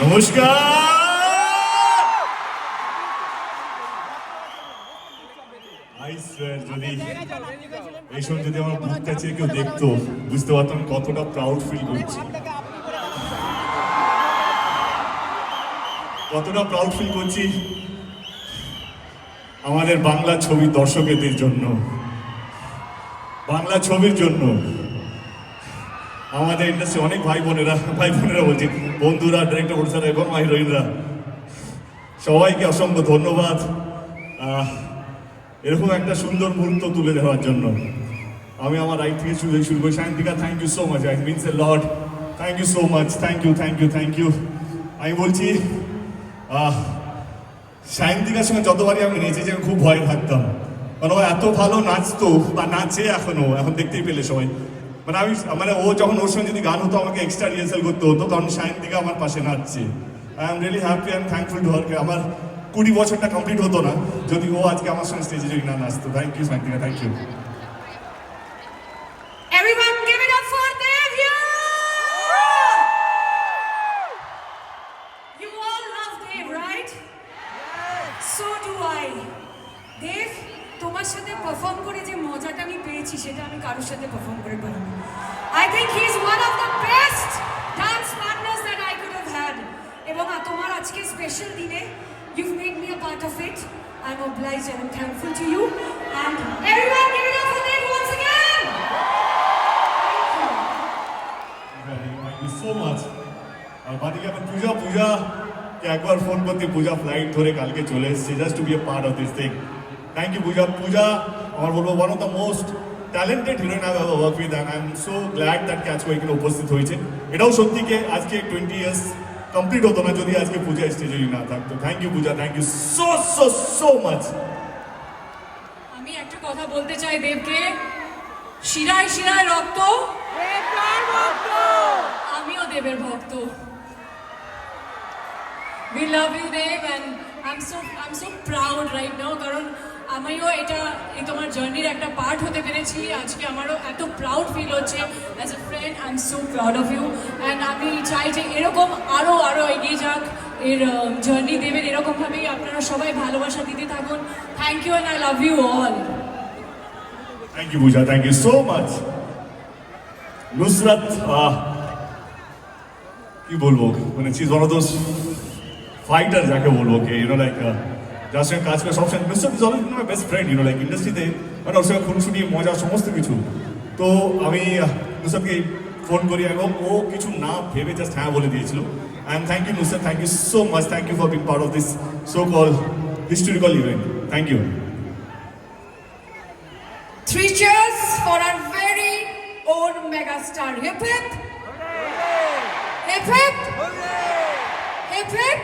নমস্কার! যদি এই সময় যদি আমার বুক কাছে কেউ দেখতো, বুঝতে পারতাম কতটা প্রাউড ফিল করছি। কতটা প্রাউড ফিল করছি? আমাদের বাংলা ছবি দর্শকদের জন্য, বাংলা ছবির জন্য। আমাদের ইন্ডাস্ট্রি অনেক ভাই বোনেরা ভাই বোনেরা বলছি, বন্ধুরা ডিরেক্টর প্রডিউসার এবং হিরোইনরা সবাইকে অসংখ্য ধন্যবাদ। এরকম একটা সুন্দর মুহূর্ত তুলে দেওয়ার জন্য। আমি আমার রাইট থেকে শুরু শুরু করি। Shantika thank you so much I means a lot thank you so much thank you thank you thank you আমি বলছি সায়ন্তিকার সঙ্গে যতবারই আমি নেচেছি, আমি খুব ভয় থাকতাম। মানে ও এত ভালো নাচতো, বা নাচে এখনও, এখন দেখতেই পেলে সবাই। মানে আমি মানে ও যখন ওর সঙ্গে যদি গান হতো, আমাকে এক্সট্রা রিহার্সাল করতে হতো, তখন সায়ন্তিকা আমার পাশে নাচছে। I am really happy I am thankful to হারকে আমার কুড়ি বছরটা কমপ্লিট হতো না, যদি ও আজকে আমার সঙ্গে স্টেজে যদি না নাচতো। Thank you Sayantika thank you Everyone give it up for Devya! You all love Dev, right? So do I. Dev তোমার সাথে পারফর্ম করে যে মজাটা আমি পেয়েছি সেটা আমি কারোর সাথে পারফর্ম করে পারিনি। I think he is one of the best dance partners that I could have had এবং আ- তোমার আজকে স্পেশাল দিনে you've made me a part of it I am obliged and I'm thankful to you and everyone give it up for Dev once again! Thank you so much আর বাদিকে আমার পূজা পূজা। কে একবার phone করতে পূজা flight ধরে কালকে চলে এসেছে। Just to be a part of this thing thank you Puja. Puja, আমার বলব one of the most talented heroine I work with and I am so glad that আজকে এখানে উপস্থিত হয়েছে। এটাও সত্যি কে আজকে টোয়েন্টি ইয়ার্স কমপ্লিট হতো না যদি আজকে পূজা স্টেজে না থাকতো। Thank you Puja thank you so so so much আমি একটা কথা বলতে চাই দেবকে। শিরায় শিরায় রক্ত। আমিও দেবের ভক্ত। We love you Dev and I am so I am so proud right now কারণ আমিও এটা এই তোমার জার্নির একটা পার্ট হতে পেরেছি। আজকে আমারও এত প্রাউড ফিল হচ্ছে। As a friend I am so proud of you and আমি চাই যে এরকম আরও আরও এগিয়ে যাক এর জার্নি দেবেন। এরকমভাবেই আপনারা সবাই ভালোবাসা দিতে থাকুন। Thank you and I love you all thank you Puja thank you so much Nusrat কি বলব? মানে চিজ ওয়ান অফ দোজ ফাইটার যাকে বলব কে ইউনো লাইক যার কাজ করে সবসময় Nusrat is always my best friend you know like ইন্ডাস্ট্রিতে মানে ওর সঙ্গে খুনসুটি মজা সমস্ত কিছু তো আমি আহ, ফোন করি এবং ও কিছু না ভেবে জাস্ট হ্যাঁ বলে দিয়েছিল and thank you Nusrat thank you so much thank you for being part of this so call historical event thank you Three cheers for our very own megastar. Hip hip! Hip hip! Hip hip!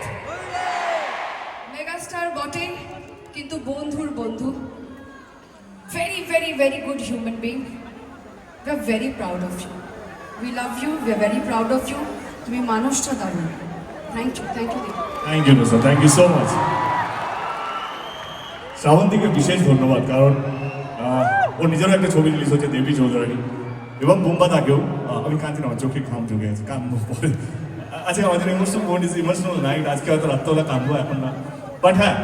Megastar বটে কিন্তু বন্ধুর বন্ধু very very very good human being we are very proud of you we love you we are very proud of you তুমি মানুষটা দারুণ। Thank you thank you thank you sir thank you so much শ্রাবন্তীকে বিশেষ ধন্যবাদ, কারণ ওর নিজেরও একটা ছবি release হচ্ছে দেবী চৌধুরানী, এবং বোম্বা তাকেও আমি কাঁদছি না চোখে ঘাম ঢুকে গেছে কান্দবো পরে। আজকে আমাদের ইমোশনাল ইমোশনাল নাইট আজকে হয়তো রাত্রবেলা কাঁদবো, এখন না। বাট হ্যাঁ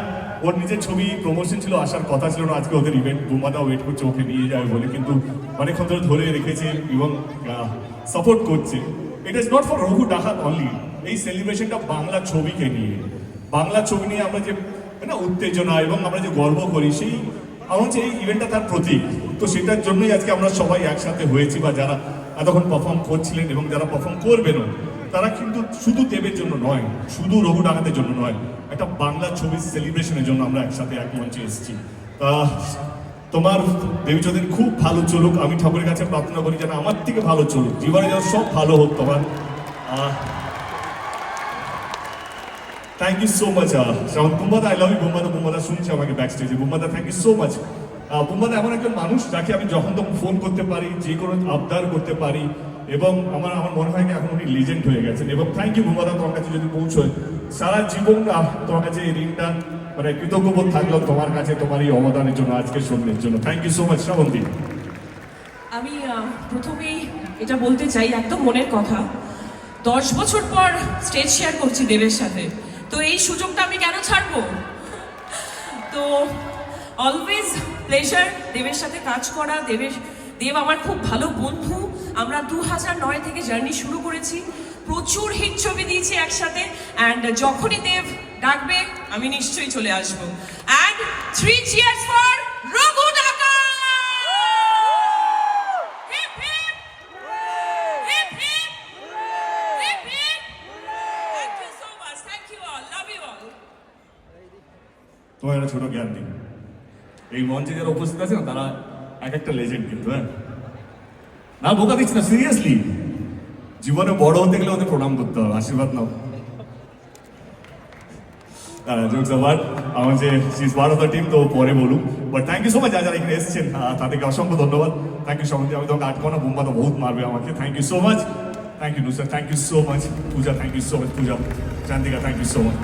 ওর নিজের ছবি প্রমোশন ছিল, আসার কথা ছিল না। আজকে ওদের ইভেন্ট বোম্বাদা ওয়েট করছে, ওকে নিয়ে যাবে বলে। কিন্তু অনেকক্ষণ ধরে ধরে রেখেছে এবং সাপোর্ট করছে। It is not for Raghu ডাকাত অনলি এই সেলিব্রেশনটা বাংলা ছবিকে নিয়ে। বাংলা ছবি নিয়ে আমরা যে, না, উত্তেজনা এবং আমরা যে গর্ব করি, সেই, আমার হচ্ছে এই ইভেন্টটা তার প্রতীক। তো সেটার জন্যই আজকে আমরা সবাই একসাথে হয়েছি বা যারা এতক্ষণ পারফর্ম করছিলেন এবং যারা পারফর্ম করবেনও। তারা কিন্তু শুধু দেবের জন্য নয়, শুধু রঘু ডাকাতের জন্য নয়, একটা বাংলা ছবির সেলিব্রেশনের জন্য আমরা একসাথে এক মঞ্চে এসেছি। তা, তোমার দেবী খুব ভালো চলুক, আমি ঠাকুরের কাছে প্রার্থনা করি যেন আমার থেকে ভালো চলুক। জীবনে যেন সব ভালো হোক তোমার। Thank you so much Shrabon বুম্বাদা I love you বুম্বাদা বুম্বাদা, শুনছে আমাকে ব্যাক স্টেজে বুম্বাদা থ্যাংক ইউ সো মাচ বুম্বাদা এমন একজন মানুষ যাকে আমি যখন তখন ফোন করতে পারি, যে কোনো আবদার করতে পারি। এবং আমার আমার মনে হয় কি এখন উনি লিজেন্ড হয়ে গেছেন। এবং থ্যাংক ইউ বুম্বাদা তোমার কাছে যদি পৌঁছয় সারা জীবন আহ, তোমার কাছে এই ঋণটা মানে কৃতজ্ঞবোধ থাকল তোমার কাছে তোমার এই অবদানের জন্য আজকের সন্ধ্যের জন্য। Thank you so much Srabanti. আমি প্রথমেই এটা বলতে চাই একদম মনের কথা। দশ বছর পর স্টেজ শেয়ার করছি দেবের সাথে। তো এই সুযোগটা আমি কেন ছাড়বো? তো অলওয়েজ প্লেজার দেবের সাথে কাজ করা দেবের দেব আমার খুব ভালো বন্ধু। আমরা দু নয় থেকে জার্নি শুরু করেছি। প্রচুর হিট ছবি দিয়েছি একসাথে। অ্যান্ড যখনই দেব ডাকবে, আমি নিশ্চয়ই চলে আসব। And three cheers for Raghu. তোমার একটা ছোট জ্ঞান দিই। এই মঞ্চে যারা উপস্থিত আছে না তারা এক একটা লেজেন্ড কিন্তু হ্যাঁ? না, বোকা দিচ্ছি না সিরিয়াসলি জীবনে বড় হতে গেলে ওদের প্রণাম করতে হবে, আশীর্বাদ নাও। জোকস আবার আমার যে সিজ পার্ট অফ দ্য তো পরে বলুক। But thank you so much যারা যারা এখানে এসেছেন তাদেরকে অসংখ্য ধন্যবাদ। থ্যাংক ইউ সো মাচ আমি তোমাকে আটকানো বোম্বা তো বহুত মারবে আমাকে। Thank you so much thank you Nusrat thank you so much Puja thank you so much Puja. Chandika thank you so much